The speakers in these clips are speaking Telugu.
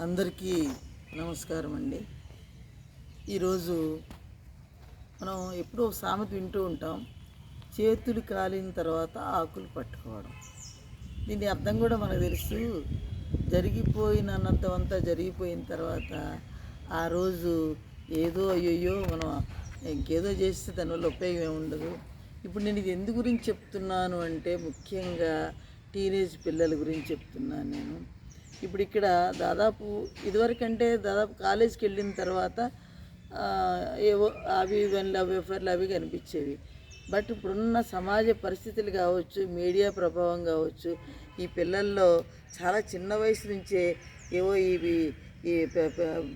అందరికీ నమస్కారం అండి. ఈరోజు మనం ఎప్పుడో ఒక సామెత వింటూ ఉంటాం చేతులు కాలిన తర్వాత ఆకులు పట్టుకోవడం. దీని అర్థం కూడా మనకు తెలుసు. జరిగిపోయినంత జరిగిపోయిన తర్వాత ఆ రోజు ఏదో అయ్యయ్యో మనం ఇంకేదో చేస్తే దానివల్ల ఉపయోగం ఏమి ఉండదు. ఇప్పుడు నేను ఇది ఎందు గురించి చెప్తున్నాను అంటే ముఖ్యంగా టీనేజ్ పిల్లల గురించి చెప్తున్నాను నేను. ఇప్పుడు ఇక్కడ దాదాపు ఇదివరకంటే దాదాపు కాలేజీకి వెళ్ళిన తర్వాత ఏవో అవి ఇవన్నీ లవ్ ఎఫర్లు అవి కనిపించేవి. బట్ ఇప్పుడున్న సమాజ పరిస్థితులు కావచ్చు మీడియా ప్రభావం కావచ్చు ఈ పిల్లల్లో చాలా చిన్న వయసు నుంచే ఏవో ఇవి ఈ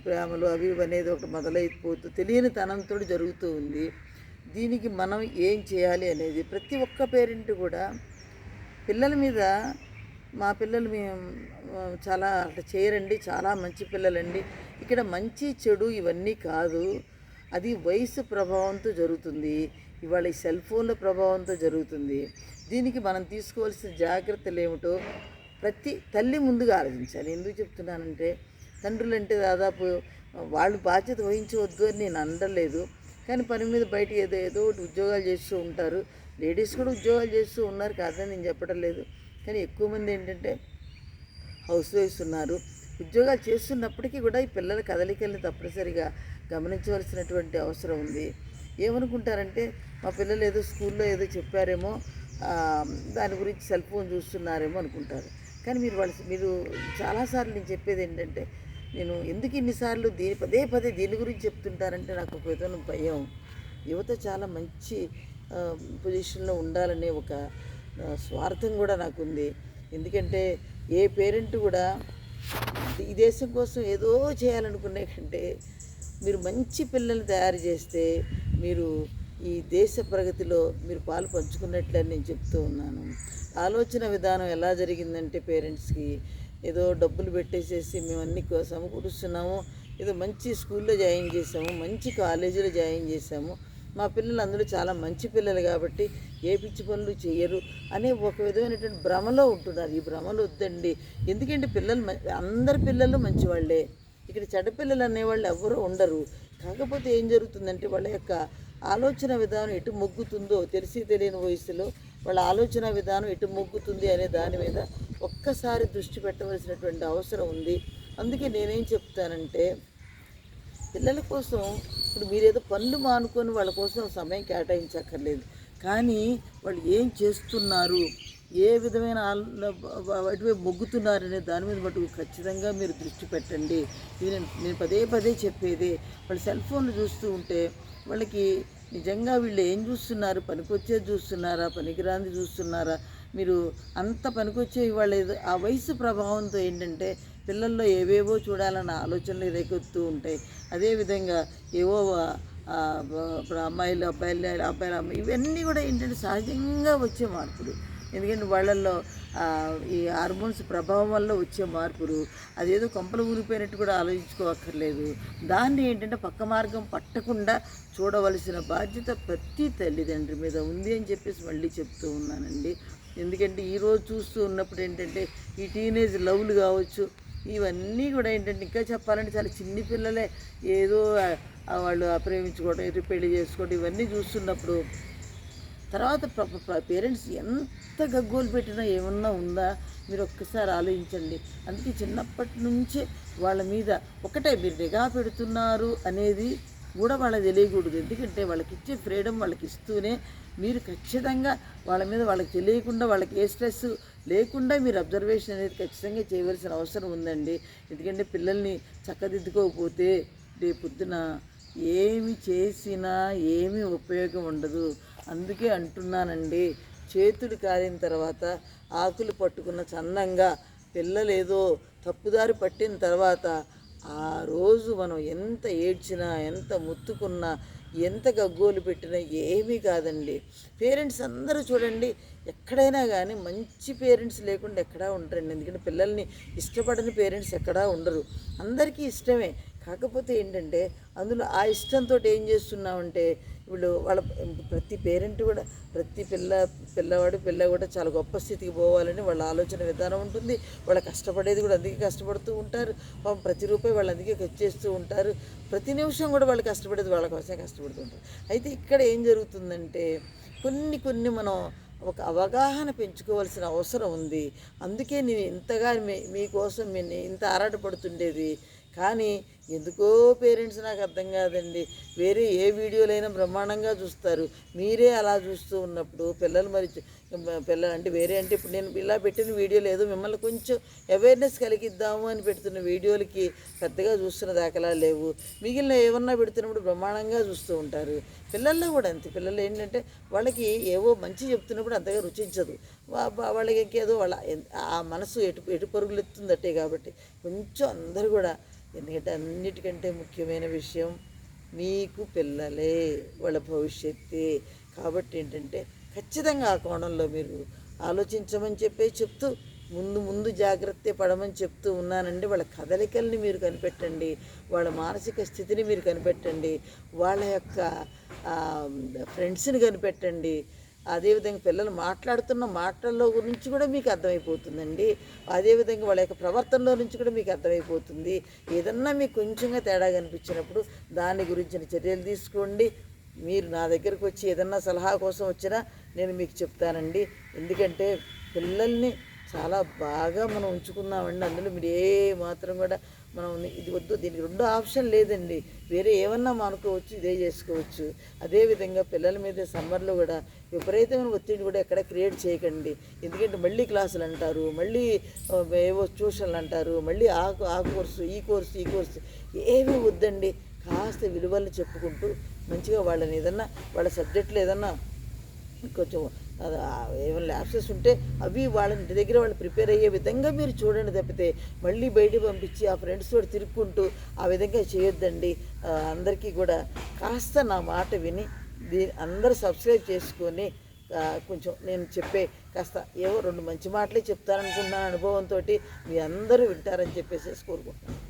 ప్రేమలు అవి ఇవి అనేది ఒకటి మొదలైపోతూ తెలియని తనంతో జరుగుతూ ఉంది. దీనికి మనం ఏం చేయాలి అనేది ప్రతి ఒక్క పేరెంట్ కూడా పిల్లల మీద మా పిల్లలు మేము చాలా అట్లా చేయరండి చాలా మంచి పిల్లలండి. ఇక్కడ మంచి చెడు ఇవన్నీ కాదు. అది వయసు ప్రభావంతో జరుగుతుంది. ఇవాళ ఈ సెల్ ఫోన్ల ప్రభావంతో జరుగుతుంది. దీనికి మనం తీసుకోవాల్సిన జాగ్రత్తలు ఏమిటో ప్రతి తల్లి ముందుగా ఆలోచించాలి. ఎందుకు చెప్తున్నానంటే తండ్రులు అంటే దాదాపు వాళ్ళు బాధ్యత వహించవద్దు అని నేను అనలేదు. కానీ పని మీద బయట ఏదో ఏదో ఒకటి ఉద్యోగాలు చేస్తూ ఉంటారు. లేడీస్ కూడా ఉద్యోగాలు చేస్తూ ఉన్నారు కాదని నేను చెప్పడం లేదు. కానీ ఎక్కువ మంది ఏంటంటే హౌస్ వైఫ్స్ ఉన్నారు. ఉద్యోగాలు చేస్తున్నప్పటికీ కూడా ఈ పిల్లల కదలికల్ని తప్పనిసరిగా గమనించవలసినటువంటి అవసరం ఉంది. ఏమనుకుంటారంటే మా పిల్లలు ఏదో స్కూల్లో ఏదో చెప్పారేమో దాని గురించి సెల్ ఫోన్ చూస్తున్నారేమో అనుకుంటారు. కానీ మీరు వాళ్ళు మీరు చాలాసార్లు నేను చెప్పేది ఏంటంటే నేను ఎందుకు ఇన్నిసార్లు దీని పదే పదే దీని గురించి చెప్తుంటారంటే నాకు ఒక విధంగా భయం. యువత చాలా మంచి పొజిషన్లో ఉండాలనే ఒక స్వార్థం కూడా నాకుంది. ఎందుకంటే ఏ పేరెంట్ కూడా ఈ దేశం కోసం ఏదో చేయాలనుకునే కంటే మీరు మంచి పిల్లల్ని తయారు చేస్తే మీరు ఈ దేశ ప్రగతిలో మీరు పాలు పంచుకున్నట్లని నేను చెప్తూ ఉన్నాను. ఆలోచన విధానం ఎలా జరిగిందంటే పేరెంట్స్కి ఏదో డబ్బులు పెట్టేసేసి మేము అన్ని సమకూరుస్తున్నాము. ఏదో మంచి స్కూల్లో జాయిన్ చేసాము మంచి కాలేజీలో జాయిన్ చేసాము మా పిల్లలు అందరూ చాలా మంచి పిల్లలు కాబట్టి ఏ పిచ్చి పనులు చేయరు అనే ఒక విధమైనటువంటి భ్రమలో ఉంటున్నారు. ఈ భ్రమలు వద్దండి. ఎందుకంటే పిల్లలు మ- అందరి పిల్లలు మంచివాళ్ళే ఇక్కడ చెడ్డ పిల్లలు అనేవాళ్ళు ఎవరు ఉండరు. కాకపోతే ఏం జరుగుతుందంటే వాళ్ళ యొక్క ఆలోచన విధానం ఎటు మొగ్గుతుందో తెలిసి తెలియని వయసులో వాళ్ళ ఆలోచన విధానం ఎటు మొగ్గుతుంది అనే దాని మీద ఒక్కసారి దృష్టి పెట్టవలసినటువంటి అవసరం ఉంది. అందుకే నేనేం చెప్తానంటే పిల్లల కోసం ఇప్పుడు మీరేదో పనులు మానుకొని వాళ్ళ కోసం సమయం కేటాయించక్కర్లేదు. కానీ వాళ్ళు ఏం చేస్తున్నారు? ఏ విధమైన ఆల- మొగ్గుతున్నారనే మొగ్గుతున్నారు అనే దాని మీద మటుకు ఖచ్చితంగా మీరు దృష్టి పెట్టండి. ఇది నేను నేను పదే పదే చెప్పేది. వాళ్ళు సెల్ ఫోన్లు చూస్తూ ఉంటే వాళ్ళకి నిజంగా వీళ్ళు ఏం చూస్తున్నారు? పనికొచ్చేది చూస్తున్నారా? పనికిరాంది చూస్తున్నారా? మీరు అంత పనికొచ్చే వాళ్ళ ఆ వయసు ప్రభావంతో ఏంటంటే పిల్లల్లో ఏవేవో చూడాలన్న ఆలోచనలు రేకెత్తూ ఉంటాయి. అదేవిధంగా ఏవో ఇప్పుడు అమ్మాయిలు అబ్బాయిలు అబ్బాయిలు అమ్మాయి ఇవన్నీ కూడా ఏంటంటే సహజంగా వచ్చే మార్పులు. ఎందుకంటే వాళ్ళల్లో ఈ హార్మోన్స్ ప్రభావం వల్ల వచ్చే మార్పులు అదేదో కొంపలు ఊరిపోయినట్టు కూడా ఆలోచించుకోవక్కర్లేదు. దాన్ని ఏంటంటే పక్క మార్గం పట్టకుండా చూడవలసిన బాధ్యత ప్రతి తల్లిదండ్రి మీద ఉంది అని చెప్పేసి మళ్ళీ చెప్తూ ఉన్నానండి. ఎందుకంటే ఈరోజు చూస్తూ ఉన్నప్పుడు ఏంటంటే ఈ టీనేజ్ లవ్లు కావచ్చు ఇవన్నీ కూడా ఏంటంటే ఇంకా చెప్పాలంటే చాలా చిన్ని పిల్లలే. ఏదో ఆ, వాళ్ళు ప్రేమించుకోవడం ఎటు పెళ్ళి చేసుకోవడం ఇవన్నీ చూస్తున్నప్పుడు తర్వాత పేరెంట్స్ ఎంత గగ్గోలు పెట్టినా ఏమన్నా ఉందా? మీరు ఒక్కసారి ఆలోచించండి. అందుకే చిన్నప్పటి నుంచే వాళ్ళ మీద ఒకటే మీరు నిఘా పెడుతున్నారు అనేది కూడా వాళ్ళకి తెలియకూడదు. ఎందుకంటే వాళ్ళకి ఇచ్చే ఫ్రీడమ్ వాళ్ళకి ఇస్తూనే మీరు ఖచ్చితంగా వాళ్ళ మీద వాళ్ళకి తెలియకుండా వాళ్ళకి ఏ స్ట్రెస్ లేకుండా మీరు అబ్జర్వేషన్ అనేది ఖచ్చితంగా చేయవలసిన అవసరం ఉందండి. ఎందుకంటే పిల్లల్ని చక్కదిద్దుకోకపోతే రేపు పొద్దున ఏమి చేసినా ఏమి ఉపయోగం ఉండదు. అందుకే అంటున్నానండి చేతులు కాలిన తర్వాత ఆకులు పట్టుకున్న చందంగా పిల్లలు ఏదో తప్పుదారి పట్టిన తర్వాత ఆ రోజు మనం ఎంత ఏడ్చినా ఎంత ముత్తుకున్నా ఎంత గగ్గోలు పెట్టినా ఏమీ కాదండి. పేరెంట్స్ అందరూ చూడండి ఎక్కడైనా కానీ మంచి పేరెంట్స్ లేకుండా ఎక్కడా ఉండరండి. ఎందుకంటే పిల్లల్ని ఇష్టపడని పేరెంట్స్ ఎక్కడా ఉండరు. అందరికీ ఇష్టమే. కాకపోతే ఏంటంటే అందులో ఆ ఇష్టంతో ఏం చేస్తున్నామంటే వీళ్ళు వాళ్ళ ప్రతి పేరెంట్ కూడా ప్రతి పిల్ల పిల్లవాడు పిల్ల కూడా చాలా గొప్ప స్థితికి పోవాలని వాళ్ళ ఆలోచన విధానం ఉంటుంది. వాళ్ళ కష్టపడేది కూడా అందుకే కష్టపడుతూ ఉంటారు. పాపం ప్రతి రూపాయి వాళ్ళు అందుకే ఖర్చు చేస్తూ ఉంటారు. ప్రతి నిమిషం కూడా వాళ్ళు కష్టపడేది వాళ్ళ కోసమే కష్టపడుతూ ఉంటారు. అయితే ఇక్కడ ఏం జరుగుతుందంటే కొన్ని కొన్ని మనం ఒక అవగాహన పెంచుకోవాల్సిన అవసరం ఉంది. అందుకే నేను ఇంతగా మీ మీకోసం నేను ఇంత ఆరాటపడుతుండేది. కానీ ఎందుకో పేరెంట్స్ నాకు అర్థం కాదండి. వేరే ఏ వీడియోలైనా బ్రహ్మాండంగా చూస్తారు. మీరే అలా చూస్తూ ఉన్నప్పుడు పిల్లలు మరి పిల్లలు అంటే వేరే అంటే ఇప్పుడు నేను ఇలా పెట్టిన వీడియో లేదు. మిమ్మల్ని కొంచెం అవేర్నెస్ కలిగిద్దాము అని పెడుతున్న వీడియోలకి పెద్దగా చూస్తున్న దాఖలా లేవు. మిగిలిన ఏమన్నా పెడుతున్నప్పుడు బ్రహ్మాండంగా చూస్తూ ఉంటారు. పిల్లల్లో కూడా అంతే. పిల్లలు ఏంటంటే వాళ్ళకి ఏవో మంచి చెప్తున్నప్పుడు అంతగా రుచించదు. వా- వాళ్ళకి ఇంకేదో వాళ్ళ ఆ మనసు ఎటు ఎటు పరుగులు ఎత్తుందట్టే కాబట్టి కొంచెం అందరూ కూడా ఎందుకంటే అన్నిటికంటే ముఖ్యమైన విషయం మీకు పిల్లలే వాళ్ళ భవిష్యత్తే. కాబట్టి ఏంటంటే ఖచ్చితంగా ఆ కోణంలో మీరు ఆలోచించమని చెప్పే చెప్తూ ముందు ముందు జాగ్రత్త పడమని చెప్తూ ఉన్నానండి. వాళ్ళ కదలికల్ని మీరు కనిపెట్టండి. వాళ్ళ మానసిక స్థితిని మీరు కనిపెట్టండి. వాళ్ళ యొక్క ఫ్రెండ్స్ని కనిపెట్టండి. అదేవిధంగా పిల్లలు మాట్లాడుతున్న మాటల్లో గురించి కూడా మీకు అర్థమైపోతుందండి. అదేవిధంగా వాళ్ళ యొక్క ప్రవర్తనలో నుంచి కూడా మీకు అర్థమైపోతుంది. ఏదన్నా మీకు కొంచెంగా తేడా కనిపించినప్పుడు దాని గురించిన చర్యలు తీసుకోండి. మీరు నా దగ్గరకు వచ్చి ఏదన్నా సలహా కోసం వచ్చినా నేను మీకు చెప్తానండి. ఎందుకంటే పిల్లల్ని చాలా బాగా మనం ఉంచుకున్నామండి అందులో మీరు ఏ మాత్రం కూడా మనం ఇది వద్దు దీనికి రెండో ఆప్షన్ లేదండి. వేరే ఏమన్నా మానుకోవచ్చు ఇదే చేసుకోవచ్చు. అదేవిధంగా పిల్లల మీద సమ్మర్లో కూడా విపరీతమైన ఒత్తిడి కూడా ఎక్కడ క్రియేట్ చేయకండి. ఎందుకంటే మళ్ళీ క్లాసులు అంటారు మళ్ళీ ఏవో ట్యూషన్లు అంటారు మళ్ళీ ఆ ఆ కోర్సు ఈ కోర్సు ఈ కోర్సు ఏమీ వద్దండి. కాస్త విలువలు చెప్పుకుంటూ మంచిగా వాళ్ళని ఏదన్నా వాళ్ళ సబ్జెక్టులు ఏదన్నా కొంచెం ఏమైనా ల్యాబ్సెస్ ఉంటే అవి వాళ్ళ ఇంటి దగ్గర వాళ్ళు ప్రిపేర్ అయ్యే విధంగా మీరు చూడండి తప్పితే మళ్ళీ బయటికి పంపించి ఆ ఫ్రెండ్స్ తోటి తిరుక్కుంటూ ఆ విధంగా చేయొద్దండి. అందరికీ కూడా కాస్త నా మాట విని దీని అందరూ సబ్స్క్రైబ్ చేసుకొని కొంచెం నేను చెప్పే కాస్త ఏవో రెండు మంచి మాటలే చెప్తారనుకున్న అనుభవంతో మీ అందరూ వింటారని చెప్పేసి కోరుకుంటున్నాను.